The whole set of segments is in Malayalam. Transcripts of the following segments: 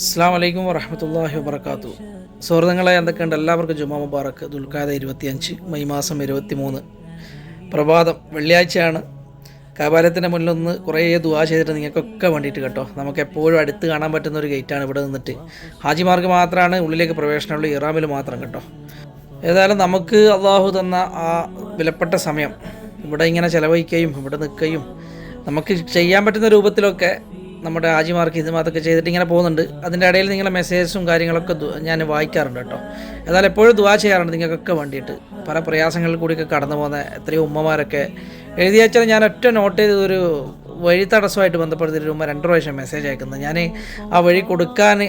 അസ്സാം വലൈക്കും വറഹമത്തല്ലാഹി വബർക്കാത്തു സുഹൃത്തുക്കളെ എന്തൊക്കെയുണ്ട്? എല്ലാവർക്കും ജുമാ മുബാറക്ക് ദുൽഖാദ ഇരുപത്തിയഞ്ച് മെയ് മാസം ഇരുപത്തി മൂന്ന് പ്രഭാതം വെള്ളിയാഴ്ചയാണ്. കപാലത്തിന്റെ മുന്നിൽ ഒന്ന് കുറേ ദുവാ ചെയ്തിട്ട് നിങ്ങൾക്കൊക്കെ വേണ്ടിയിട്ട് കേട്ടോ. നമുക്ക് എപ്പോഴും അടുത്ത് കാണാൻ പറ്റുന്ന ഒരു ഗേറ്റാണ് ഇവിടെ നിന്നിട്ട്. ഹാജിമാർക്ക് മാത്രമാണ് ഉള്ളിലേക്ക് പ്രവേശനമുള്ളൂ ഇറാമിൽ മാത്രം കേട്ടോ. ഏതായാലും നമുക്ക് അള്ളാഹു തന്ന ആ വിലപ്പെട്ട സമയം. ഇവിടെ ഇങ്ങനെ ചിലവഴിക്കുകയും ഇവിടെ നിൽക്കുകയും നമുക്ക് ചെയ്യാൻ പറ്റുന്ന രൂപത്തിലൊക്കെ നമ്മുടെ ആജിമാർക്ക് ഇത് അതൊക്കെ ചെയ്തിട്ട് ഇങ്ങനെ പോകുന്നുണ്ട്. അതിന്റെ ഇടയിൽ നിങ്ങളെ മെസ്സേജസും കാര്യങ്ങളൊക്കെ ഞാൻ വായിക്കാറുണ്ട് കേട്ടോ. എന്നാലും എപ്പോഴും ദുവാ ചെയ്യാറുണ്ട് നിങ്ങൾക്കൊക്കെ വേണ്ടിയിട്ട്. പല പ്രയാസങ്ങളിൽ കൂടിയൊക്കെ കടന്നു പോകുന്ന എത്രയോ ഉമ്മമാരൊക്കെ. എഴുതി അയച്ചാൽ ഞാൻ ഒറ്റ നോട്ട് ചെയ്ത് ഒരു വഴി തടസ്സമായിട്ട് ബന്ധപ്പെടുത്തിയിട്ട് ഉമ്മ രണ്ട് പ്രാവശ്യം മെസ്സേജ് അയക്കുന്നത്. ഞാൻ ആ വഴി കൊടുക്കാൻ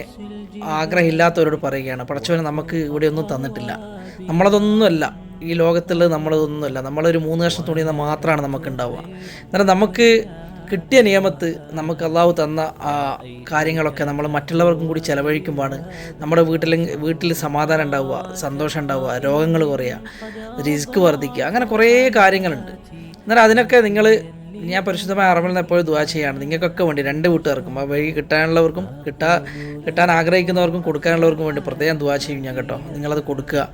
ആഗ്രഹമില്ലാത്തവരോട് പറയുകയാണ്. പടച്ചവന് നമുക്ക് ഇവിടെ ഒന്നും തന്നിട്ടില്ല. നമ്മളതൊന്നുമല്ല. ഈ ലോകത്തുള്ളത് നമ്മളതൊന്നുമല്ല. നമ്മളൊരു മൂന്ന് വർഷം തുണിയുന്ന മാത്രമാണ് നമുക്ക് ഉണ്ടാവുക എന്നാലും നമുക്ക് കിട്ടിയ നിയമത്ത് നമുക്ക് അള്ളാഹു തന്ന ആ കാര്യങ്ങളൊക്കെ നമ്മൾ മറ്റുള്ളവർക്കും കൂടി ചിലവഴിക്കുമ്പോഴാണ് നമ്മുടെ വീട്ടിൽ വീട്ടിൽ സമാധാനം ഉണ്ടാവുക സന്തോഷം ഉണ്ടാവുക രോഗങ്ങൾ കുറയുക റിസ്ക് വർദ്ധിക്കുക അങ്ങനെ കുറേ കാര്യങ്ങളുണ്ട്. എന്നാൽ അതിനൊക്കെ നിങ്ങൾ ഞാൻ പരിശുദ്ധമായ അറിവിൽ നിന്ന് എപ്പോഴും ദുവാ ചെയ്യാണ്. നിങ്ങൾക്കൊക്കെ വേണ്ടി രണ്ട് വീട്ടുകാർക്കും ആ വഴി കിട്ടാനുള്ളവർക്കും കിട്ടാ കിട്ടാൻ ആഗ്രഹിക്കുന്നവർക്കും കൊടുക്കാനുള്ളവർക്കും വേണ്ടി പ്രത്യേകം ദുവാ ചെയ്യും ഞാൻ കേട്ടോ. നിങ്ങളത് കൊടുക്കുക.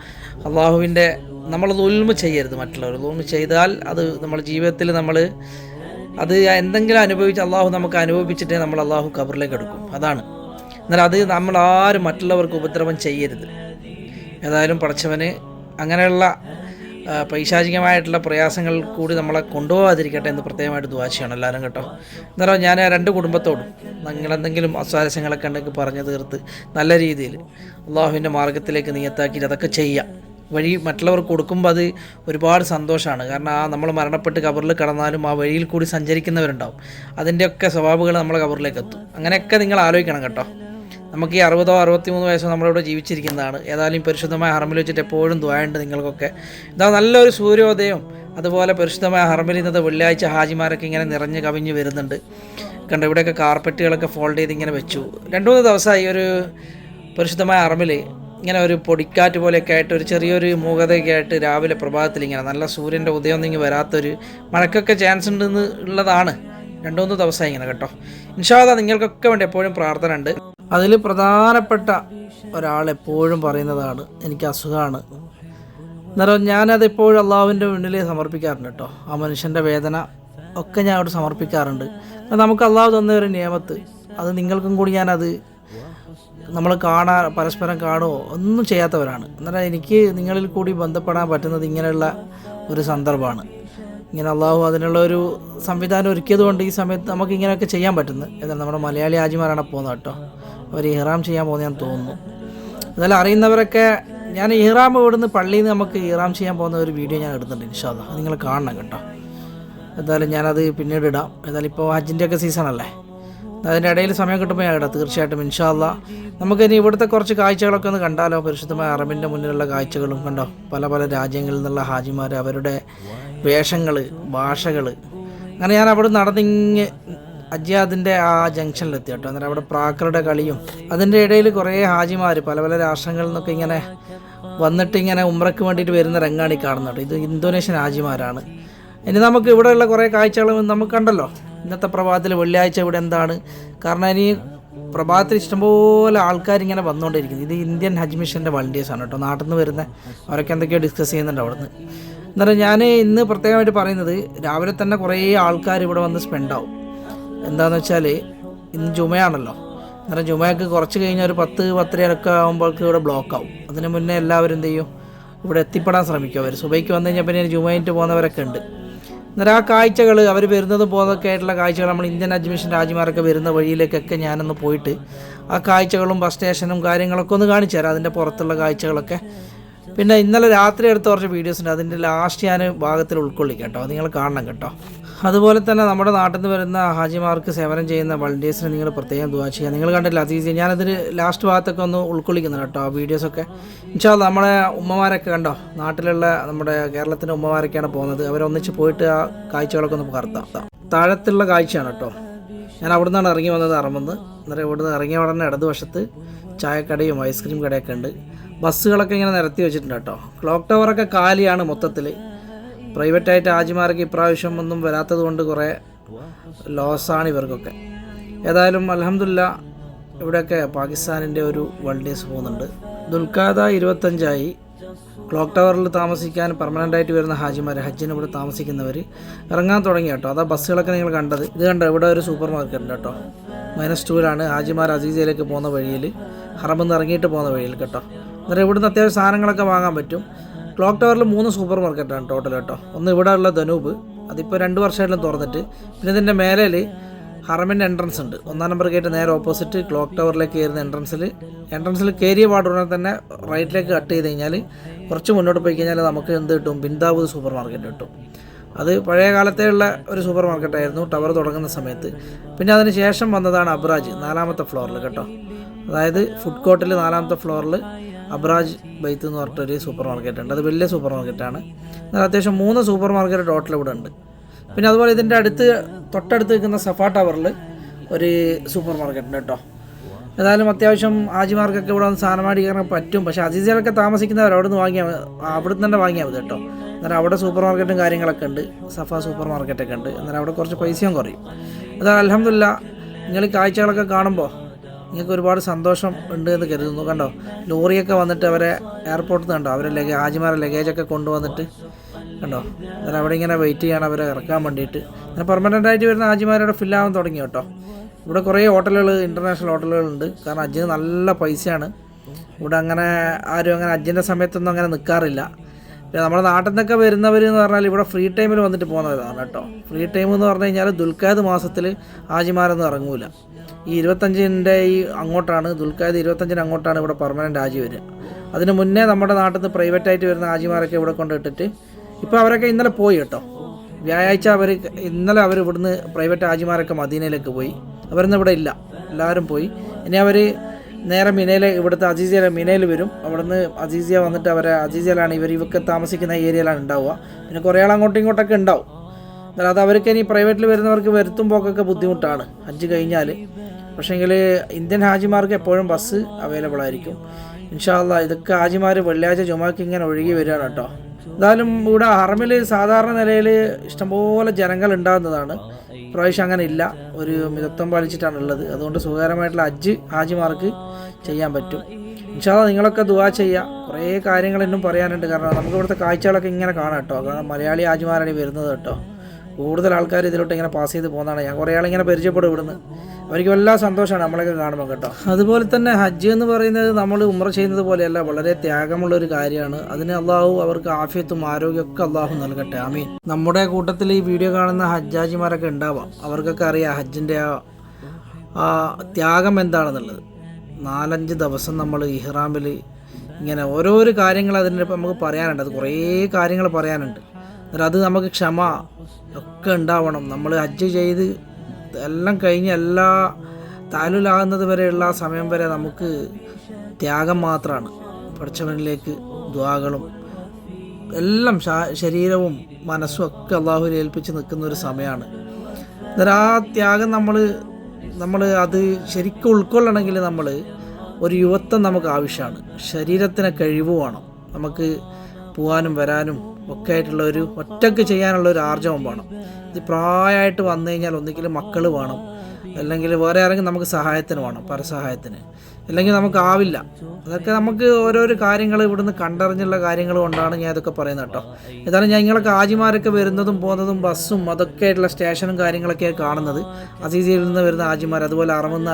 അള്ളാഹുവിന്റെ നമ്മളത് ഉൽമ ചെയ്യരുത് മറ്റുള്ളവർ. ഉൽമ ചെയ്താൽ അത് നമ്മുടെ ജീവിതത്തിൽ നമ്മൾ അത് എന്തെങ്കിലും അനുഭവിച്ച് അള്ളാഹു നമുക്ക് അനുഭവിച്ചിട്ടേ നമ്മൾ അള്ളാഹു കബറിലേക്ക് എടുക്കും. അതാണ്. എന്നാൽ അത് നമ്മൾ ആരും മറ്റുള്ളവർക്ക് ഉപദ്രവം ചെയ്യരുത്. ഏതായാലും പടച്ചവന് അങ്ങനെയുള്ള പൈശാചികമായിട്ടുള്ള പ്രയാസങ്ങൾ കൂടി നമ്മളെ കൊണ്ടുപോകാതിരിക്കട്ടെ എന്ന് പ്രത്യേകമായിട്ട് ദുവാശയാണ് എല്ലാവരും കേട്ടോ. എന്നാലും ഞാൻ രണ്ട് കുടുംബത്തോടും നിങ്ങളെന്തെങ്കിലും അസ്വാരസ്യങ്ങളൊക്കെ ഉണ്ടെങ്കിൽ പറഞ്ഞു തീർത്ത് നല്ല രീതിയിൽ അള്ളാഹുവിന്റെ മാർഗത്തിലേക്ക് നീയത്താക്കിയിട്ട് അതൊക്കെ ചെയ്യാം. വഴി മറ്റുള്ളവർക്ക് കൊടുക്കുമ്പോൾ അത് ഒരുപാട് സന്തോഷമാണ് കാരണം ആ നമ്മൾ മരണപ്പെട്ട് കബറിൽ കിടന്നാലും ആ വഴിയിൽ കൂടി സഞ്ചരിക്കുന്നവരുണ്ടാവും. അതിന്റെയൊക്കെ സ്വഭാവങ്ങൾ നമ്മളെ കബറിലേക്ക് എത്തും. അങ്ങനെയൊക്കെ നിങ്ങൾ ആലോചിക്കണം കേട്ടോ. നമുക്ക് ഈ അറുപതോ അറുപത്തിമൂന്ന് വയസ്സോ നമ്മളിവിടെ ജീവിച്ചിരിക്കുന്നതാണ്. ഏതായാലും പരിശുദ്ധമായ ഹറമിൽ വെച്ചിട്ട് എപ്പോഴും ദ്വായുണ്ട് നിങ്ങൾക്കൊക്കെ. ഇതാ നല്ലൊരു സൂര്യോദയം അതുപോലെ പരിശുദ്ധമായ ഹറമിൽ ഇന്നത്തെ വെള്ളിയാഴ്ച ഹാജിമാരൊക്കെ ഇങ്ങനെ നിറഞ്ഞ് കവിഞ്ഞ് വരുന്നുണ്ട്. കണ്ട ഇവിടെയൊക്കെ കാർപ്പറ്റുകളൊക്കെ ഫോൾഡ് ചെയ്ത് ഇങ്ങനെ വെച്ചു. രണ്ട് മൂന്ന് ദിവസമായി ഒരു പരിശുദ്ധമായ ഹറമിൽ ഇങ്ങനെ ഒരു പൊടിക്കാറ്റ് പോലെയൊക്കെ ആയിട്ട് ഒരു ചെറിയൊരു മൂകതയൊക്കെ ആയിട്ട് രാവിലെ പ്രഭാതത്തിൽ ഇങ്ങനെ നല്ല സൂര്യന്റെ ഉദയം ഒന്നും വരാത്തൊരു മഴക്കൊക്കെ ചാൻസ് ഉണ്ടെന്ന് ഉള്ളതാണ്. രണ്ടു മൂന്ന് ദിവസമായി ഇങ്ങനെ കേട്ടോ. ഇൻഷാദ നിങ്ങൾക്കൊക്കെ വേണ്ടി എപ്പോഴും പ്രാർത്ഥന ഉണ്ട്. അതിൽ പ്രധാനപ്പെട്ട ഒരാൾ എപ്പോഴും പറയുന്നതാണ് എനിക്ക് അസുഖമാണ്. അന്നേരം ഞാനത് എപ്പോഴും അള്ളാഹുവിന്റെ മുന്നിൽ സമർപ്പിക്കാറുണ്ട് കേട്ടോ. ആ മനുഷ്യന്റെ വേദന ഒക്കെ ഞാൻ അവിടെ സമർപ്പിക്കാറുണ്ട്. നമുക്ക് അള്ളാഹു തന്ന ഒരു നിയമത്ത് അത് നിങ്ങൾക്കും കൂടി ഞാനത് നമ്മൾ കാണാൻ പരസ്പരം കാണുമോ ഒന്നും ചെയ്യാത്തവരാണ്. എന്നാൽ എനിക്ക് നിങ്ങളിൽ കൂടി ബന്ധപ്പെടാൻ പറ്റുന്നത് ഇങ്ങനെയുള്ള ഒരു സന്ദർഭമാണ്. ഇങ്ങനെ അള്ളാഹു അതിനുള്ള ഒരു സംവിധാനം ഒരുക്കിയത് കൊണ്ട് ഈ സമയത്ത് നമുക്ക് ഇങ്ങനെയൊക്കെ ചെയ്യാൻ പറ്റുന്നത് എന്നാൽ നമ്മുടെ മലയാളി ആജിമാരാണ് പോകുന്നത് കേട്ടോ. അവർ ഇഹ്റാം ചെയ്യാൻ പോകുന്നത് ഞാൻ തോന്നുന്നു. എന്നാലും അറിയുന്നവരൊക്കെ ഞാൻ ഇഹ്റാം ഇവിടുന്ന് പള്ളിയിൽ നിന്ന് നമുക്ക് ഇഹ്റാം ചെയ്യാൻ പോകുന്ന ഒരു വീഡിയോ ഞാൻ എടുത്തിട്ടുണ്ട് ഇൻഷാല്ല നിങ്ങൾ കാണണം കേട്ടോ. എന്തായാലും ഞാനത് പിന്നീട് ഇടാം. എന്നാലും ഇപ്പോൾ ഹജ്ജിന്റെ ഒക്കെ സീസണല്ലേ അതിന്റെ ഇടയിൽ സമയം കിട്ടുമ്പോൾ ഞാൻ ഇടാം തീർച്ചയായിട്ടും ഇൻഷാല്ല നമുക്കിനി ഇവിടുത്തെ കുറച്ച് കാഴ്ചകളൊക്കെ ഒന്ന് കണ്ടാലോ? പരിശുദ്ധമായ അറബിന്റെ മുന്നിലുള്ള കാഴ്ചകളും കണ്ടോ? പല പല രാജ്യങ്ങളിൽ നിന്നുള്ള ഹാജിമാർ അവരുടെ വേഷങ്ങൾ ഭാഷകൾ അങ്ങനെ ഞാൻ അവിടെ നടന്നിങ്ങ് അജ്യാദിന്റെ ആ ജംഗ്ഷനിലെത്തി കേട്ടോ. അന്നേരം അവിടെ പ്രാക്കളുടെ കളിയും അതിന്റെ ഇടയിൽ കുറേ ഹാജിമാർ പല പല രാഷ്ട്രങ്ങളിൽ നിന്നൊക്കെ ഇങ്ങനെ വന്നിട്ട് ഇങ്ങനെ ഉമ്രക്ക് വേണ്ടിയിട്ട് വരുന്ന രംഗാണ് ഈ കാണുന്നത് ഇത് ഇന്തോനേഷ്യൻ ഹാജിമാരാണ്. ഇനി നമുക്ക് ഇവിടെയുള്ള കുറേ കാഴ്ചകൾ നമുക്ക് കണ്ടല്ലോ. ഇന്നത്തെ പ്രഭാതത്തിൽ വെള്ളിയാഴ്ച ഇവിടെ എന്താണ്? കാരണം ഇനി പ്രഭാതത്തിൽ ഇഷ്ടംപോലെ ആൾക്കാർ ഇങ്ങനെ വന്നുകൊണ്ടിരിക്കുന്നു. ഇത് ഇന്ത്യൻ ഹജ്ജ് മിഷന്റെ ആണ് കേട്ടോ. നാട്ടിൽ നിന്ന് വരുന്ന അവരൊക്കെ എന്തൊക്കെയോ ഡിസ്കസ് ചെയ്യുന്നുണ്ട് അവിടുന്ന്. എന്നാലും ഞാൻ ഇന്ന് പ്രത്യേകമായിട്ട് പറയുന്നത് രാവിലെ തന്നെ കുറേ ആൾക്കാർ ഇവിടെ വന്ന് സ്പെൻഡ് ആവും. എന്താണെന്ന് വെച്ചാൽ ഇന്ന് ജുമയാണല്ലോ. അന്നേരം ജുമയൊക്കെ കുറച്ച് കഴിഞ്ഞാൽ ഒരു പത്ത് പത്തരയൊക്കെ ആകുമ്പോഴേക്ക് ഇവിടെ ബ്ലോക്ക് ആവും. അതിന് മുന്നേ എല്ലാവരും എന്ത് ചെയ്യും? ഇവിടെ എത്തിപ്പെടാൻ ശ്രമിക്കും അവർ സുബൈക്ക് വന്നു കഴിഞ്ഞാൽ പിന്നെ ജുമയിട്ട് പോകുന്നവരൊക്കെ ഉണ്ട്. അന്നേരം ആ കാഴ്ചകൾ അവർ വരുന്നതും പോകുന്നതൊക്കെ ആയിട്ടുള്ള കാഴ്ചകൾ നമ്മൾ ഇന്ത്യൻ അഡ്മിഷൻ രാജ്യമാരൊക്കെ വരുന്ന വഴിയിലേക്കൊക്കെ ഞാനൊന്ന് പോയിട്ട് ആ കാഴ്ചകളും ബസ് സ്റ്റേഷനും കാര്യങ്ങളൊക്കെ ഒന്ന് കാണിച്ചു തരാം. അതിന്റെ പുറത്തുള്ള കാഴ്ചകളൊക്കെ പിന്നെ ഇന്നലെ രാത്രി എടുത്ത കുറച്ച് വീഡിയോസ് ഉണ്ട്. അതിന്റെ ലാസ്റ്റ് ഞാൻ ഭാഗത്തിൽ ഉൾക്കൊള്ളിക്കാം കേട്ടോ. നിങ്ങൾ കാണണം കേട്ടോ. അതുപോലെ തന്നെ നമ്മുടെ നാട്ടിൽ നിന്ന് വരുന്ന ഹാജിമാർക്ക് സേവനം ചെയ്യുന്ന വളണ്ടിയേഴ്സിന് നിങ്ങൾ പ്രത്യേകം ദുവാ ചെയ്യുക നിങ്ങൾ കണ്ടില്ല അതീസ് ഞാനതിൽ ലാസ്റ്റ് ഭാഗത്തൊക്കെ ഒന്ന് ഉൾക്കൊള്ളിക്കുന്നുണ്ട് കേട്ടോ വീഡിയോസൊക്കെ എന്നുവെച്ചാൽ നമ്മളെ ഉമ്മമാരൊക്കെ കണ്ടോ? നാട്ടിലുള്ള നമ്മുടെ കേരളത്തിന്റെ ഉമ്മമാരൊക്കെയാണ് പോകുന്നത്. അവരൊന്നിച്ച് പോയിട്ട് ആ കാഴ്ചകളൊക്കെ ഒന്ന് പകർത്താം. താഴത്തുള്ള കാഴ്ചയാണ് കേട്ടോ. ഞാൻ അവിടെ നിന്നാണ് ഇറങ്ങി വന്നത് അറമെന്ന്. അന്നേരം ഇവിടുന്ന് ഇറങ്ങിയ ഉടനെ ഇടതുവശത്ത് ചായക്കടയും ഐസ്ക്രീം കടയൊക്കെ ഉണ്ട്. ബസ്സുകളൊക്കെ ഇങ്ങനെ നിരത്തി വെച്ചിട്ടുണ്ട് കേട്ടോ. ക്ലോക്ക് ടവറൊക്കെ കാലിയാണ് മൊത്തത്തിൽ പ്രൈവറ്റായിട്ട് ആജിമാർക്ക് ഇപ്രാവശ്യം ഒന്നും വരാത്തത് കൊണ്ട് കുറേ ലോസാണ് ഇവർക്കൊക്കെ. ഏതായാലും അലഹമില്ല ഇവിടെയൊക്കെ പാകിസ്ഥാനിന്റെ ഒരു വൾഡേഴ്സ് പോകുന്നുണ്ട്. ദുൽഖാദ ഇരുപത്തഞ്ചായി. ക്ലോക്ക് ടവറിൽ താമസിക്കാൻ പെർമനന്റ് ആയിട്ട് വരുന്ന ഹാജിമാർ ഹജ്ജിന് ഇവിടെ താമസിക്കുന്നവർ ഇറങ്ങാൻ തുടങ്ങി കേട്ടോ. അതാ ബസ്സുകളൊക്കെ നിങ്ങൾ കണ്ടത്. ഇത് കണ്ടോ? ഇവിടെ ഒരു സൂപ്പർ മാർക്കറ്റ് ഉണ്ട് കേട്ടോ. മൈനസ് ടൂവിലാണ് ഹാജിമാർ അസീസയിലേക്ക് പോകുന്ന വഴിയിൽ ഹറമെന്ന് ഇറങ്ങിയിട്ട് പോകുന്ന വഴിയിൽ കേട്ടോ. അന്നേരം ഇവിടുന്ന് അത്യാവശ്യം സാധനങ്ങളൊക്കെ വാങ്ങാൻ പറ്റും. ക്ലോക്ക് ടവറിൽ മൂന്ന് സൂപ്പർ മാർക്കറ്റാണ് ടോട്ടൽ കേട്ടോ. ഒന്ന് ഇവിടെ ഉള്ള ധനൂപ് അതിപ്പോൾ രണ്ട് വർഷമായിട്ടും തുറന്നിട്ട്. പിന്നെ ഇതിന്റെ മേലേൽ ഹറമിന്റെ എൻട്രൻസ് ഉണ്ട്. ഒന്നാം നമ്പർ ഗേറ്റ് നേരെ ഓപ്പോസിറ്റ് ക്ലോക്ക് ടവറിലേക്ക് കയറുന്ന എൻട്രൻസിൽ എൻട്രൻസിൽ കയറിയ പാടുടനെ തന്നെ റൈറ്റിലേക്ക് കട്ട് ചെയ്ത് കഴിഞ്ഞാൽ കുറച്ച് മുന്നോട്ട് പോയി കഴിഞ്ഞാൽ നമുക്ക് എന്ത് കിട്ടും? ബിന്ദാവൂത് സൂപ്പർ മാർക്കറ്റ് കിട്ടും. അത് പഴയ കാലത്തെയുള്ള ഒരു സൂപ്പർ മാർക്കറ്റായിരുന്നു ടവർ തുടങ്ങുന്ന സമയത്ത്. പിന്നെ അതിന് ശേഷം വന്നതാണ് അബ്രാജ് നാലാമത്തെ ഫ്ലോറിൽ കേട്ടോ. അതായത് ഫുഡ് കോർട്ടിൽ നാലാമത്തെ ഫ്ലോറിൽ അബ്രാജ് ബൈത്ത് എന്ന് പറഞ്ഞിട്ടൊരു സൂപ്പർ മാർക്കറ്റ് ഉണ്ട്. അത് വലിയ സൂപ്പർ മാർക്കറ്റാണ് എന്നാൽ അത്യാവശ്യം മൂന്ന് സൂപ്പർ മാർക്കറ്റ് ടോട്ടൽ ഇവിടെ ഉണ്ട്. പിന്നെ അതുപോലെ ഇതിന്റെ അടുത്ത് തൊട്ടടുത്ത് നിൽക്കുന്ന സഫ ടവറിൽ ഒരു സൂപ്പർ മാർക്കറ്റ് ഉണ്ട് കേട്ടോ. ഏതായാലും അത്യാവശ്യം ആജിമാർക്കൊക്കെ ഇവിടെ വന്ന് സാധനം മേടിക്കാൻ പറ്റും. പക്ഷേ അതിഥികളൊക്കെ താമസിക്കുന്നവർ അവിടെ നിന്ന് വാങ്ങിയാൽ അവിടെ നിന്ന് തന്നെ വാങ്ങിയാൽ മതി കേട്ടോ. അന്നേരം അവിടെ സൂപ്പർ മാർക്കറ്റും കാര്യങ്ങളൊക്കെ ഉണ്ട്. സഫ സൂപ്പർ മാർക്കറ്റൊക്കെ ഉണ്ട്. അന്നേരം അവിടെ കുറച്ച് പൈസയും കുറയും. അതാ അലഹമില്ല നിങ്ങൾ കാഴ്ചകളൊക്കെ കാണുമ്പോൾ നിങ്ങൾക്ക് ഒരുപാട് സന്തോഷം ഉണ്ട് എന്ന് കരുതുന്നു. കണ്ടോ? ലോറിയൊക്കെ വന്നിട്ട് അവരെ എയർപോർട്ടിൽ നിന്ന് കണ്ടോ? അവരെ ലഗേജ് ആജിമാരെ ലഗേജൊക്കെ കൊണ്ടുവന്നിട്ട് കണ്ടോ? അന്നേരം അവിടെ ഇങ്ങനെ വെയിറ്റ് ചെയ്യണം അവരെ ഇറക്കാൻ വേണ്ടിയിട്ട്. അങ്ങനെ പെർമനന്റ് ആയിട്ട് വരുന്ന ആജിമാരവിടെ ഫില്ലാവാൻ തുടങ്ങി കേട്ടോ. ഇവിടെ കുറേ ഹോട്ടലുകൾ ഇന്റർനാഷണൽ ഹോട്ടലുകളുണ്ട് കാരണം അജിന് നല്ല പൈസയാണ്. ഇവിടെ അങ്ങനെ ആരും അങ്ങനെ അജിന്റെ സമയത്തൊന്നും അങ്ങനെ നിൽക്കാറില്ല നമ്മുടെ നാട്ടിൽ നിന്നൊക്കെ വരുന്നവർ എന്ന് പറഞ്ഞാൽ ഇവിടെ ഫ്രീ ടൈമിൽ വന്നിട്ട് പോകുന്നതാണ് കേട്ടോ. ഫ്രീ ടൈം എന്ന് പറഞ്ഞു കഴിഞ്ഞാൽ ദുൽഖാദ് മാസത്തിൽ ഹാജിമാരൊന്നും ഇറങ്ങൂല. ഈ ഇരുപത്തഞ്ചിന്റെ ഈ അങ്ങോട്ടാണ് ദുൽഖാദ് ഇരുപത്തഞ്ചിന് അങ്ങോട്ടാണ് ഇവിടെ പെർമനന്റ് ആജി വരിക. അതിന് മുന്നേ നമ്മുടെ നാട്ടിൽ നിന്ന് പ്രൈവറ്റായിട്ട് വരുന്ന ഹാജിമാരൊക്കെ ഇവിടെ കൊണ്ടിട്ടിട്ട് ഇപ്പോൾ അവരൊക്കെ ഇന്നലെ പോയി കേട്ടോ. വ്യാഴാഴ്ച അവർ ഇന്നലെ അവർ ഇവിടുന്ന് പ്രൈവറ്റ് ഹാജിമാരൊക്കെ മദീനയിലേക്ക് പോയി. അവരൊന്നും ഇവിടെ ഇല്ല. എല്ലാവരും പോയി. ഇനി അവർ നേരെ മിനയിൽ ഇവിടുത്തെ അജീസിയയിലെ മിനയിൽ വരും. അവിടുന്ന് അജീസിയ വന്നിട്ട് അവരെ അജീസിയയിലാണ് ഇവർ ഇവർക്ക് താമസിക്കുന്ന ഏരിയയിലാണ് ഉണ്ടാവുക. പിന്നെ കുറേ ആൾ അങ്ങോട്ടും ഇങ്ങോട്ടൊക്കെ ഉണ്ടാവും. അത് അവർക്ക് ഇനി പ്രൈവറ്റിൽ വരുന്നവർക്ക് വരുത്തും പോക്കൊക്കെ ബുദ്ധിമുട്ടാണ്. ഹജ്ജ് കഴിഞ്ഞാൽ പക്ഷേങ്കിൽ ഇന്ത്യൻ ഹാജിമാർക്ക് എപ്പോഴും ബസ് അവൈലബിൾ ആയിരിക്കും. ഇൻഷാല്ല ഇതൊക്കെ ഹാജിമാർ വെള്ളിയാഴ്ച ജുമാക്ക് ഇങ്ങനെ ഒഴുകി വരികയാണ് കേട്ടോ. എന്തായാലും ഇവിടെ ഹറമിൽ സാധാരണ നിലയിൽ ഇഷ്ടംപോലെ ജനങ്ങൾ ഉണ്ടാകുന്നതാണ്. പ്രാവശ്യം അങ്ങനെ ഇല്ല. ഒരു മിതത്വം പാലിച്ചിട്ടാണ് ഉള്ളത് അതുകൊണ്ട് സുഖകരമായിട്ടുള്ള ഹജ്ജ് ഹാജിമാർക്ക് ചെയ്യാൻ പറ്റും. ഇൻഷാല്ല നിങ്ങളൊക്കെ ദുവാ ചെയ്യുക കുറേ കാര്യങ്ങൾ ഇന്നും പറയാനുണ്ട്. കാരണം നമുക്ക് ഇവിടുത്തെ കാഴ്ചകളൊക്കെ ഇങ്ങനെ കാണാം കേട്ടോ. കാരണം മലയാളി ഹാജിമാരാണ് വരുന്നത് കേട്ടോ. കൂടുതൽ ആൾക്കാർ ഇതിലോട്ട് ഇങ്ങനെ പാസ് ചെയ്ത് പോകുന്നതാണ്. ഞാൻ കുറേ ആളിങ്ങനെ പരിചയപ്പെടും ഇവിടുന്ന്. അവർക്ക് എല്ലാ സന്തോഷമാണ് നമ്മളൊക്കെ കാണുമ്പോൾ കേട്ടോ. അതുപോലെ തന്നെ ഹജ്ജ് എന്ന് പറയുന്നത് നമ്മൾ ഉമ്ര ചെയ്യുന്നത് പോലെയല്ല വളരെ ത്യാഗമുള്ള ഒരു കാര്യമാണ്. അതിന് അള്ളാഹു അവർക്ക് ആഫിയത്തും ആരോഗ്യമൊക്കെ അള്ളാഹു നൽകട്ടെ. ആമീൻ. നമ്മുടെ കൂട്ടത്തിൽ ഈ വീഡിയോ കാണുന്ന ഹജ്ജാജിമാരൊക്കെ ഉണ്ടാവാം. അവർക്കൊക്കെ അറിയാം ഹജ്ജിന്റെ ആ ത്യാഗം എന്താണെന്നുള്ളത്. നാലഞ്ച് ദിവസം നമ്മൾ ഇഹ്റാമിൽ ഇങ്ങനെ ഓരോരോ കാര്യങ്ങൾ അതിന്റെ നമുക്ക് പറയാനുണ്ട്. അത് കുറേ കാര്യങ്ങൾ പറയാനുണ്ട്. അത് നമുക്ക് ക്ഷമ ഒക്കെ ഉണ്ടാവണം. നമ്മൾ ഹജ്ജ് ചെയ്ത് എല്ലാം കഴിഞ്ഞ് എല്ലാ താലുലാകുന്നത് വരെയുള്ള സമയം വരെ നമുക്ക് ത്യാഗം മാത്രമാണ് പഠിച്ചവനിലേക്ക് ദ്വാകളും എല്ലാം ശരീരവും മനസ്സും ഒക്കെ അള്ളാഹുവിൽ ഏൽപ്പിച്ച് നിൽക്കുന്ന ഒരു സമയമാണ്. എന്നാൽ ആ ത്യാഗം നമ്മൾ നമ്മൾ അത് ശരിക്കും ഉൾക്കൊള്ളണമെങ്കിൽ നമ്മൾ ഒരു യുവത്വം നമുക്ക് ആവശ്യമാണ്. ശരീരത്തിന് കഴിവ് വേണം. നമുക്ക് പോകാനും വരാനും ഒക്കെ ആയിട്ടുള്ള ഒരു ഒറ്റയ്ക്ക് ചെയ്യാനുള്ള ഒരു ആർജവം വേണം. ഇത് പ്രായമായിട്ട് വന്നു കഴിഞ്ഞാൽ ഒന്നിക്കലും മക്കൾ വേണം. അല്ലെങ്കിൽ വേറെ ആരെങ്കിലും നമുക്ക് സഹായത്തിന് വേണം പരസഹായത്തിന്. അല്ലെങ്കിൽ നമുക്കാവില്ല അതൊക്കെ നമുക്ക് ഓരോരോ കാര്യങ്ങൾ ഇവിടുന്ന് കണ്ടറിഞ്ഞുള്ള കാര്യങ്ങൾ കൊണ്ടാണ് ഞാൻ ഇതൊക്കെ പറയുന്നത് കേട്ടോ. ഏതായാലും ഞങ്ങളൊക്കെ ആജിമാരൊക്കെ വരുന്നതും പോകുന്നതും ബസ്സും അതൊക്കെ ആയിട്ടുള്ള സ്റ്റേഷനും കാര്യങ്ങളൊക്കെ കാണുന്നത്. അസീസിയിൽ നിന്ന് വരുന്ന ആജിമാർ അതുപോലെ അറമുന്ന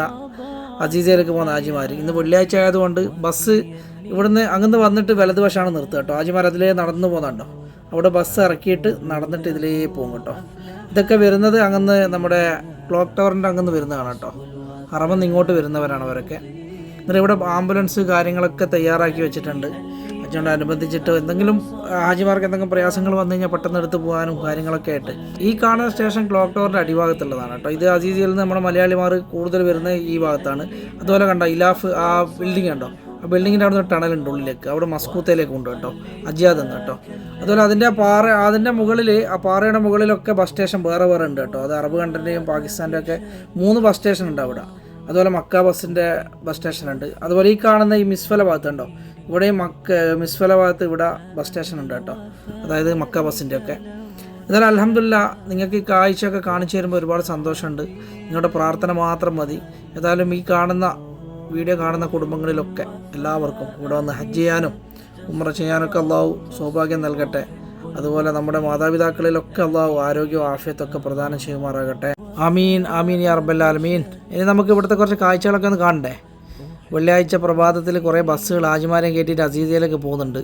അസീസയിലേക്ക് പോകുന്ന ആജിമാർ ഇന്ന് വെള്ളിയാഴ്ച ആയതുകൊണ്ട് ബസ് ഇവിടുന്ന് അങ്ങനെ വന്നിട്ട് വലതുവശമാണ് നിർത്തുക കേട്ടോ. ആജിമാർ അതിലേ നടന്നു പോകുന്നുണ്ടോ? അവിടെ ബസ് ഇറക്കിയിട്ട് നടന്നിട്ട് ഇതിലേ പോകും കേട്ടോ. ഇതൊക്കെ വരുന്നത് അങ്ങന്ന് നമ്മുടെ ക്ലോക്ക് ടവറിന്റെ അങ്ങന്ന് വരുന്നതാണ് കേട്ടോ. അറമെന്ന് ഇങ്ങോട്ട് വരുന്നവരാണ് അവരൊക്കെ. എന്നിട്ട് ഇവിടെ ആംബുലൻസ് കാര്യങ്ങളൊക്കെ തയ്യാറാക്കി വെച്ചിട്ടുണ്ട്. അതിനോടനുബന്ധിച്ചിട്ട് എന്തെങ്കിലും ഹാജിമാർക്ക് എന്തെങ്കിലും പ്രയാസങ്ങൾ വന്നു കഴിഞ്ഞാൽ പെട്ടെന്ന് എടുത്ത് പോകാനും കാര്യങ്ങളൊക്കെ ആയിട്ട്. ഈ കാണുന്ന സ്റ്റേഷൻ ക്ലോക്ക് ടവറിന്റെ അടിഭാഗത്തുള്ളതാണ് കേട്ടോ. ഇത് അസീസിയിൽ നിന്ന് നമ്മുടെ മലയാളിമാർ കൂടുതൽ വരുന്ന ഈ ഭാഗത്താണ്. അതുപോലെ കണ്ടോ ഇലാഫ് ആ ബിൽഡിംഗ് കണ്ടോ? ആ ബിൽഡിങ്ങിന്റെ അവിടെ നിന്ന് ടണലുണ്ട് ഉള്ളിലേക്ക്. അവിടെ മസ്കൂത്തയിലേക്ക് ഉണ്ട് കേട്ടോ. അജിയാദ് എന്ന് കേട്ടോ. അതുപോലെ അതിന്റെ പാറ അതിന്റെ മുകളിൽ ആ പാറയുടെ മുകളിലൊക്കെ ബസ് സ്റ്റേഷൻ വേറെ വേറെ ഉണ്ട് കേട്ടോ. അത് അറബ് കണ്ടന്റെയും പാകിസ്ഥാന്റെയൊക്കെ മൂന്ന് ബസ് സ്റ്റേഷൻ ഉണ്ട് അവിടെ. അതുപോലെ മക്ക ബസ്സിന്റെ ബസ് സ്റ്റേഷൻ ഉണ്ട് അതുപോലെ ഈ കാണുന്ന ഈ മിസ്ഫല ഭാഗത്ത് ഉണ്ടോ ഇവിടെ മക്ക മിസ്ഫല ഭാഗത്ത് ഇവിടെ ബസ് സ്റ്റേഷൻ ഉണ്ട് കേട്ടോ. അതായത് മക്ക ബസ്സിന്റെ ഒക്കെ എന്നാലും അലഹമില്ല നിങ്ങൾക്ക് ഈ കാഴ്ചയൊക്കെ കാണിച്ചു തരുമ്പോൾ ഒരുപാട് സന്തോഷമുണ്ട്. നിങ്ങളുടെ പ്രാർത്ഥന മാത്രം മതി. ഏതായാലും ഈ കാണുന്ന വീഡിയോ കാണുന്ന കുടുംബങ്ങളിലൊക്കെ എല്ലാവർക്കും ഇവിടെ വന്ന് ഹജ്ജ് ചെയ്യാനും ഉമ്ര ചെയ്യാനൊക്കെ അള്ളാഹു സൗഭാഗ്യം നൽകട്ടെ. അതുപോലെ നമ്മുടെ മാതാപിതാക്കളിലൊക്കെ അള്ളാഹു ആരോഗ്യവും ആഫിയത്തൊക്കെ പ്രദാനം ചെയ്യുമാറാകട്ടെ. അമീൻ അമീൻ യാ റബ്ബൽ ഇനി നമുക്ക് ഇവിടുത്തെ കുറച്ച് കാഴ്ചകളൊക്കെ ഒന്ന് കാണണ്ടേ? വെള്ളിയാഴ്ച പ്രഭാതത്തിൽ കുറേ ബസ്സുകൾ ആജിമാരെ കയറ്റിയിട്ട് അസീദയിലേക്ക് പോകുന്നുണ്ട്.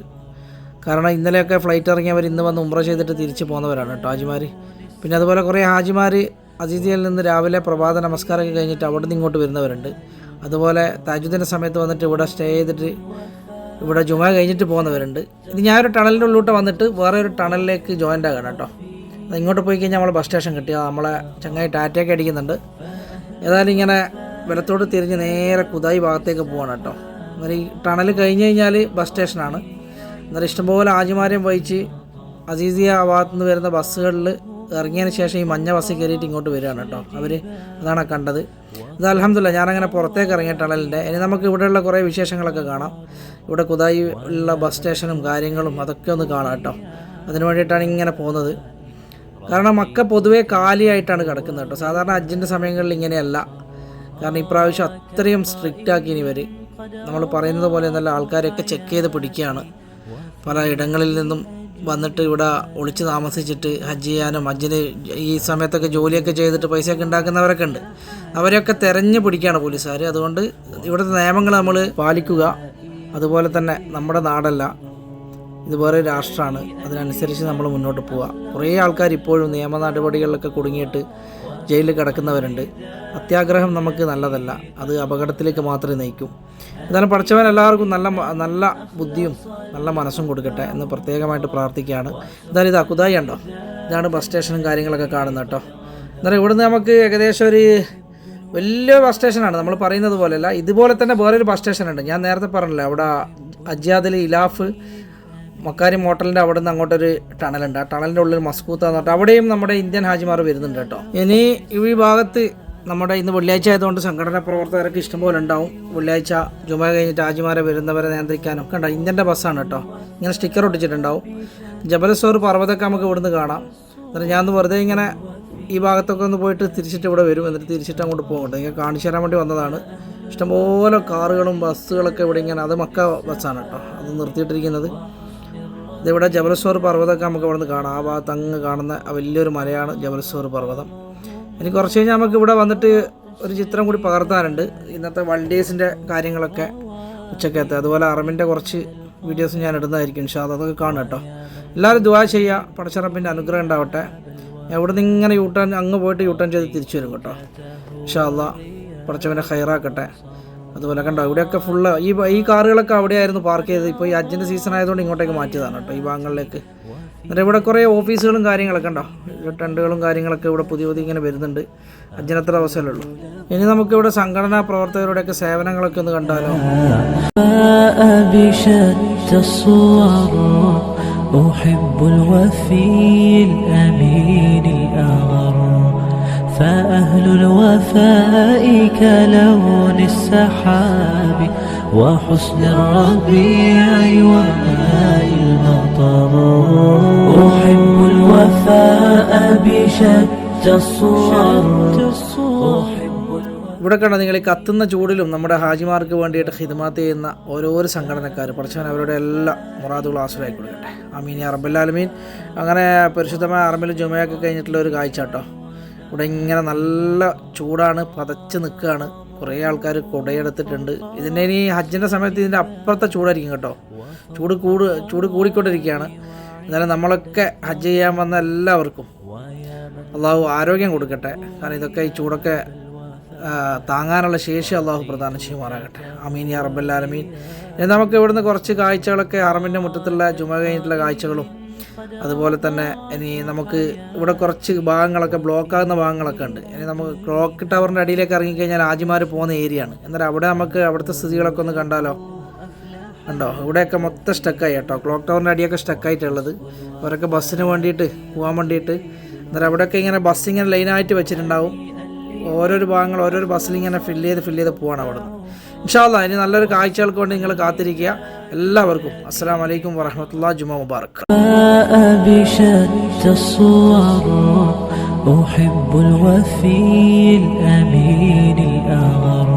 കാരണം ഇന്നലെയൊക്കെ ഫ്ലൈറ്റ് ഇറങ്ങിയവർ ഇന്ന് വന്ന് ഉംറ ചെയ്തിട്ട് തിരിച്ച് പോകുന്നവരാണ് കേട്ടോ ഹാജിമാർ പിന്നെ അതുപോലെ കുറേ ഹാജിമാർ അതിഥിയിൽ നിന്ന് രാവിലെ പ്രഭാത നമസ്കാരമൊക്കെ കഴിഞ്ഞിട്ട് അവിടെ നിന്ന് ഇങ്ങോട്ട് വരുന്നവരുണ്ട്. അതുപോലെ താജുദിന്റെ സമയത്ത് വന്നിട്ട് ഇവിടെ സ്റ്റേ ചെയ്തിട്ട് ഇവിടെ ജുമ കഴിഞ്ഞിട്ട് പോകുന്നവരുണ്ട്. ഇത് ഞാനൊരു ടണലിന്റെ ഉള്ളിലോട്ട് വന്നിട്ട് വേറെ ഒരു ടണലിലേക്ക് ജോയിന്റ് ആകണം കേട്ടോ. ഇങ്ങോട്ട് പോയി കഴിഞ്ഞാൽ നമ്മളെ ബസ് സ്റ്റേഷൻ കിട്ടിയ നമ്മളെ ചങ്ങായി ടാറ്റയൊക്കെ അടിക്കുന്നുണ്ട്. ഏതായാലും ഇങ്ങനെ വലത്തോട്ട് തിരിഞ്ഞ് നേരെ കുതായി ഭാഗത്തേക്ക് പോവാണ് കേട്ടോ. അന്നേരം ഈ ടണൽ കഴിഞ്ഞ് കഴിഞ്ഞാൽ ബസ് സ്റ്റേഷനാണ് അന്നേരം ഇഷ്ടംപോലെ ആജിമാരെയും വഹിച്ച് അസീസിയ ഭാഗത്തു നിന്ന് വരുന്ന ബസ്സുകളിൽ ഇറങ്ങിയതിന് ശേഷം ഈ മഞ്ഞ ബസ്സിൽ കയറിയിട്ട് ഇങ്ങോട്ട് വരികയാണ് കേട്ടോ. അവർ അതാണ് കണ്ടത്. ഇത് അലഹമില്ല ഞാനങ്ങനെ പുറത്തേക്ക് ഇറങ്ങിയ ടണലിന്റെ ഇനി നമുക്ക് ഇവിടെയുള്ള കുറേ വിശേഷങ്ങളൊക്കെ കാണാം. ഇവിടെ കുതായി ഉള്ള ബസ് സ്റ്റേഷനും കാര്യങ്ങളും അതൊക്കെ ഒന്ന് കാണാം കേട്ടോ. അതിന് വേണ്ടിയിട്ടാണ് ഇങ്ങനെ പോകുന്നത്. കാരണം മക്ക പൊതുവേ കാലിയായിട്ടാണ് കിടക്കുന്നത് കേട്ടോ. സാധാരണ അജ്ജിന്റെ സമയങ്ങളിൽ ഇങ്ങനെയല്ല. കാരണം ഇപ്രാവശ്യം അത്രയും സ്ട്രിക്റ്റ് ആക്കി ഇനി ഇവർ നമ്മൾ പറയുന്നത് പോലെ നല്ല ആൾക്കാരെയൊക്കെ ചെക്ക് ചെയ്ത് പിടിക്കുകയാണ്. പല ഇടങ്ങളിൽ നിന്നും വന്നിട്ട് ഇവിടെ ഒളിച്ച് താമസിച്ചിട്ട് ഹജ്ജ് ചെയ്യാനും ഹജ്ജിന് ഈ സമയത്തൊക്കെ ജോലിയൊക്കെ ചെയ്തിട്ട് പൈസയൊക്കെ ഉണ്ടാക്കുന്നവരൊക്കെ ഉണ്ട്. അവരെയൊക്കെ തെരഞ്ഞു പിടിക്കുകയാണ് പോലീസുകാർ അതുകൊണ്ട് ഇവിടുത്തെ നിയമങ്ങൾ നമ്മൾ പാലിക്കുക. അതുപോലെ തന്നെ നമ്മുടെ നാടല്ല. ഇത് വേറെ രാഷ്ട്രമാണ് അതിനനുസരിച്ച് നമ്മൾ മുന്നോട്ട് പോവുക. കുറേ ആൾക്കാർ ഇപ്പോഴും നിയമ നടപടികളിലൊക്കെ കുടുങ്ങിയിട്ട് ജയിലിൽ കിടക്കുന്നവരുണ്ട്. അത്യാഗ്രഹം നമുക്ക് നല്ലതല്ല. അത് അപകടത്തിലേക്ക് മാത്രമേ നയിക്കൂ. എന്നാലും പഠിച്ചവൻ എല്ലാവർക്കും നല്ല നല്ല ബുദ്ധിയും നല്ല മനസ്സും കൊടുക്കട്ടെ എന്ന് പ്രത്യേകമായിട്ട് പ്രാർത്ഥിക്കുകയാണ്. എന്തായാലും ഇത് അക്കുതായി ഉണ്ടോ ഇതാണ് ബസ് സ്റ്റേഷനും കാര്യങ്ങളൊക്കെ കാണുന്നത് കേട്ടോ. എന്നാലും ഇവിടുന്ന് നമുക്ക് ഏകദേശം ഒരു വലിയ ബസ് സ്റ്റേഷനാണ്. നമ്മൾ പറയുന്നത് പോലെയല്ല ഇതുപോലെ തന്നെ വേറൊരു ബസ് സ്റ്റേഷനുണ്ട്. ഞാൻ നേരത്തെ പറഞ്ഞില്ല അവിടെ അജ്യാദിൽ ഇലാഫ് മക്കാരി മോട്ടലിന്റെ അവിടെ നിന്ന് അങ്ങോട്ടൊരു ടണലുണ്ട്. ആ ടണലിന്റെ ഉള്ളിൽ മസ്കൂത്ത എന്ന് അവിടെയും നമ്മുടെ ഇന്ത്യൻ ഹാജിമാർ വരുന്നുണ്ട് കേട്ടോ. ഇനി ഈ ഭാഗത്ത് നമ്മുടെ ഇന്ന് വെള്ളിയാഴ്ച ആയതുകൊണ്ട് സംഘടനാ പ്രവർത്തകരൊക്കെ ഇഷ്ടംപോലെ ഉണ്ടാവും. വെള്ളിയാഴ്ച ജുമ കഴിഞ്ഞിട്ട് ഹാജിമാരെ വരുന്നവരെ നിയന്ത്രിക്കാനും. ഒക്കെ ഉണ്ടാവും ഇന്ത്യന്റെ ബസ്സാണ് കേട്ടോ. ഇങ്ങനെ സ്റ്റിക്കർ ഒട്ടിച്ചിട്ടുണ്ടാവും. ജബലസോർ പർവതമൊക്കെ നമുക്ക് ഇവിടുന്ന് കാണാം. എന്നിട്ട് ഞാൻ വെറുതെ ഇങ്ങനെ ഈ ഭാഗത്തൊക്കെ ഒന്ന് പോയിട്ട് തിരിച്ചിട്ട് ഇവിടെ വരും. എന്നിട്ട് തിരിച്ചിട്ട് അങ്ങോട്ട് പോകും കേട്ടോ. ഇങ്ങനെ കാണിച്ചു തരാൻ വേണ്ടി വന്നതാണ്. ഇഷ്ടംപോലെ കാറുകളും ബസ്സുകളൊക്കെ ഇവിടെ ഇങ്ങനെ അത് മക്ക ബസ്സാണ് കേട്ടോ. അത് നിർത്തിയിട്ടിരിക്കുന്നത്. ഇതിവിടെ ജബലസോർ പർവതമൊക്കെ നമുക്ക് ഇവിടെ നിന്ന് കാണാം. ആ ഭാഗത്ത് അങ്ങ് കാണുന്ന വലിയൊരു മലയാണ് ജബലസോർ പർവതം. ഇനി കുറച്ച് കഴിഞ്ഞാൽ നമുക്ക് ഇവിടെ വന്നിട്ട് ഒരു ചിത്രം കൂടി പകർത്താനുണ്ട്. ഇന്നത്തെ വൾഡേഴ്സിന്റെ കാര്യങ്ങളൊക്കെ ഉച്ചക്കത്തെ അതുപോലെ അറമിന്റെ കുറച്ച് വീഡിയോസ് ഞാൻ ഇടുന്നതായിരിക്കും. അല്ലാ. അതൊക്കെ കാണും കേട്ടോ. എല്ലാവരും ദുവാ ചെയ്യുക. പടച്ചറപ്പിന്റെ അനുഗ്രഹം ഉണ്ടാവട്ടെ. എവിടെ നിന്ന് ഇങ്ങനെ യൂട്ടേൺ അങ്ങ് പോയിട്ട് യൂട്ടേൺ ചെയ്ത് തിരിച്ചു വരും കേട്ടോ. ഇൻഷാ അല്ലാ പടച്ചവനെ ഹൈറാക്കട്ടെ അതുപോലെ കണ്ടോ ഇവിടെയൊക്കെ ഫുള്ള് ഈ ഈ കാറുകളൊക്കെ അവിടെയായിരുന്നു പാർക്ക് ചെയ്തത് ഇപ്പോൾ ഈ അജ്ജിൻ്റെ സീസൺ ആയതുകൊണ്ട് ഇങ്ങോട്ടേക്ക് മാറ്റിയതാണ് കേട്ടോ ഈ ഭാഗങ്ങളിലേക്ക് എന്നിട്ട് ഇവിടെ കുറേ ഓഫീസുകളും കാര്യങ്ങളൊക്കെ ഉണ്ടോ ടെൻറ്റുകളും കാര്യങ്ങളൊക്കെ ഇവിടെ പുതിയ പുതിയ ഇങ്ങനെ വരുന്നുണ്ട് അജ്ജിനത്ര അവസരമേ ഉള്ളൂ ഇനി നമുക്കിവിടെ സംഘടനാ പ്രവർത്തകരുടെയൊക്കെ സേവനങ്ങളൊക്കെ ഒന്ന് കണ്ടാലോ بشتى الصور أحب الوفي الأمين الأغر فأهل الوفاء كلون السحاب وحسن الربيع وماء المطر أحب الوفاء بشتى الصور أحب ഇവിടെ കണ്ട നിങ്ങൾ ഈ കത്തുന്ന ചൂടിലും നമ്മുടെ ഹാജിമാർക്ക് വേണ്ടിയിട്ട് ഹിദ്മാത്ത് ചെയ്യുന്ന ഓരോരോ സംഘടനക്കാർ പഠിച്ചവൻ അവരുടെ എല്ലാ മുറാദുകളും ആശ്രയായി കൊടുക്കട്ടെ അമീൻ അറബല്ലാലമീൻ അങ്ങനെ പരിശുദ്ധമായ അറബിൽ ജുമയൊക്കെ കഴിഞ്ഞിട്ടുള്ള ഒരു കാഴ്ച കേട്ടോ ഇവിടെ ഇങ്ങനെ നല്ല ചൂടാണ് പതച്ച് നിൽക്കുകയാണ്. കുറേ ആൾക്കാർ കുടയെടുത്തിട്ടുണ്ട്. ഇതിന്റെ ഇനി ഹജ്ജിന്റെ സമയത്ത് ഇതിന്റെ അപ്പുറത്തെ ചൂടായിരിക്കും കേട്ടോ. ചൂട് കൂട് ചൂട് കൂടിക്കൊണ്ടിരിക്കുകയാണ്. എന്നാലും നമ്മളൊക്കെ ഹജ്ജ് ചെയ്യാൻ വന്ന എല്ലാവർക്കും അള്ളാഹു ആരോഗ്യം കൊടുക്കട്ടെ. കാരണം ഇതൊക്കെ ഈ ചൂടൊക്കെ താങ്ങാനുള്ള ശേഷി അള്ളാഹു പ്രദാനം ചെയ്യുമാറാകട്ടെ. അമീൻ യാ റബ്ബല്ലാലമീൻ നമുക്ക് ഇവിടുന്ന് കുറച്ച് കാഴ്ചകളൊക്കെ അറമിന്റെ മുറ്റത്തുള്ള ജുമ കഴിഞ്ഞിട്ടുള്ള കാഴ്ചകളും അതുപോലെ തന്നെ ഇനി നമുക്ക് ഇവിടെ കുറച്ച് ഭാഗങ്ങളൊക്കെ ബ്ലോക്ക് ആകുന്ന ഭാഗങ്ങളൊക്കെ ഉണ്ട്. ഇനി നമുക്ക് ക്ലോക്ക് ടവറിന്റെ അടിയിലേക്ക് ഇറങ്ങിക്കഴിഞ്ഞാൽ ആജിമാർ പോകുന്ന ഏരിയയാണ് എന്നാൽ അവിടെ നമുക്ക് അവിടുത്തെ സ്ഥിതികളൊക്കെ ഒന്ന് കണ്ടാലോ? ഉണ്ടോ ഇവിടെയൊക്കെ മൊത്തം സ്റ്റക്കായി കേട്ടോ. ക്ലോക്ക് ടവറിന്റെ അടിയൊക്കെ സ്റ്റക്കായിട്ടുള്ളത് അവരൊക്കെ ബസ്സിന് വേണ്ടിയിട്ട് പോകാൻ വേണ്ടിയിട്ട്. അന്നേരം അവിടെയൊക്കെ ഇങ്ങനെ ബസ് ഇങ്ങനെ ലൈനായിട്ട് വെച്ചിട്ടുണ്ടാവും. ഓരോരോ ഭാഗങ്ങൾ ഓരോരോ ബസ്സിൽ ഇങ്ങനെ ഫില്ല് ചെയ്ത് ഫില്ല് ചെയ്ത് പോവാണ് അവിടെ നിന്ന് ഇൻഷാല്ല ഇനി നല്ലൊരു കാഴ്ചകൾക്ക് വേണ്ടി നിങ്ങൾ കാത്തിരിക്കുക എല്ലാവർക്കും അസ്സാം വലൈക്കും വറഹമത്തുള്ള ജുമ മുബാറക് بشتى الصور أحب الوفي الأمين الأغر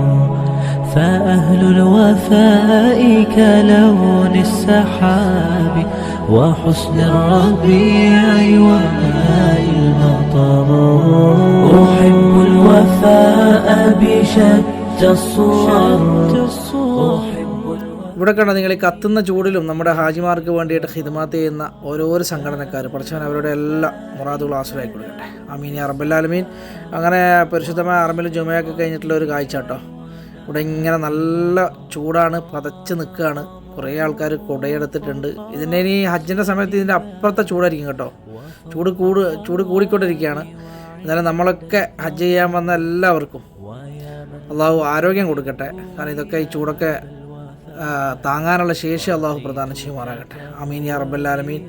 فأهل الوفاء كلون السحاب وحسن الربيع وماء المطر أحب الوفاء بشتى الصور أحب ഇവിടെ കണ്ട നിങ്ങൾ കത്തുന്ന ചൂടിലും നമ്മുടെ ഹാജിമാർക്ക് വേണ്ടിയിട്ട് ഹിദ്മാത്ത് ചെയ്യുന്ന ഓരോരോ സംഘടനക്കാർ. പഠിച്ചവൻ അവരുടെ എല്ലാ മുറാദുകളും ആശ്രയമായി കൊടുക്കട്ടെ. അമീൻ യാ റബ്ബല്ലാലമീൻ അങ്ങനെ പരിശുദ്ധമായ അറബിൽ ജുമയൊക്കെ കഴിഞ്ഞിട്ടുള്ള ഒരു കാഴ്ച കേട്ടോ. ഇവിടെ ഇങ്ങനെ നല്ല ചൂടാണ് പതച്ച് നിൽക്കുകയാണ്. കുറേ ആൾക്കാർ കുടയെടുത്തിട്ടുണ്ട്. ഇതിന്റെ ഇനി ഹജ്ജിന്റെ സമയത്ത് ഇതിന്റെ അപ്പുറത്തെ ചൂടായിരിക്കും കേട്ടോ. ചൂട് കൂട് ചൂട് കൂടിക്കൊണ്ടിരിക്കുകയാണ്. എന്നാലും നമ്മളൊക്കെ ഹജ്ജ് ചെയ്യാൻ വന്ന എല്ലാവർക്കും. അള്ളാഹു ആരോഗ്യം കൊടുക്കട്ടെ. കാരണം ഇതൊക്കെ ഈ ചൂടൊക്കെ താങ്ങാനുള്ള ശേഷി അള്ളാഹു പ്രദാനം ചെയ്യുമാറാകട്ടെ. അമീൻ യാ റബ്ബല്ലാലമീൻ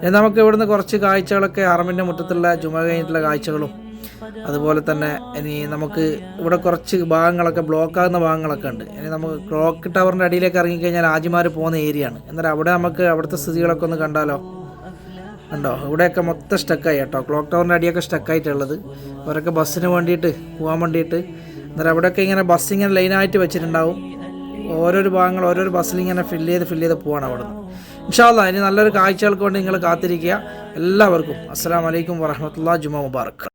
ഇനി നമുക്ക് ഇവിടുന്ന് കുറച്ച് കാഴ്ചകളൊക്കെ അറമിന്റെ മുറ്റത്തുള്ള ജുമ കഴിഞ്ഞിട്ടുള്ള കാഴ്ചകളും അതുപോലെ തന്നെ ഇനി നമുക്ക് ഇവിടെ കുറച്ച് ഭാഗങ്ങളൊക്കെ ബ്ലോക്കാകുന്ന ഭാഗങ്ങളൊക്കെ ഉണ്ട്. ഇനി നമുക്ക് ക്ലോക്ക് ടവറിന്റെ അടിയിലേക്ക് ഇറങ്ങിക്കഴിഞ്ഞാൽ ആജിമാർ പോകുന്ന ഏരിയയാണ്. എന്നാൽ അവിടെ നമുക്ക് അവിടുത്തെ സ്ഥിതികളൊക്കെ ഒന്ന് കണ്ടാലോ? ഉണ്ടോ ഇവിടെയൊക്കെ മൊത്തം സ്റ്റക്കായി കേട്ടോ. ക്ലോക്ക് ടവറിന്റെ അടിയൊക്കെ സ്റ്റക്കായിട്ടുള്ളത് അവരൊക്കെ ബസ്സിന് വേണ്ടിയിട്ട് പോകാൻ വേണ്ടിയിട്ട് എന്നാൽ അവിടെയൊക്കെ ഇങ്ങനെ ബസ് ഇങ്ങനെ ലൈനായിട്ട് വെച്ചിട്ടുണ്ടാവും. ഓരോരോ ഭാഗങ്ങൾ ഓരോരോ ബസ്സിൽ ഇങ്ങനെ ഫില്ല് ചെയ്ത് ഫില്ല് ചെയ്ത് പോവാണ് അവിടെ നിന്ന് ഇൻഷാല്ല ഇനി നല്ലൊരു കാഴ്ചകൾക്ക് വേണ്ടി നിങ്ങൾ കാത്തിരിക്കുക. എല്ലാവർക്കും അസ്സാം വലൈക്കും വറഹമത്തുള്ള ജുമ മുബാറക്ക്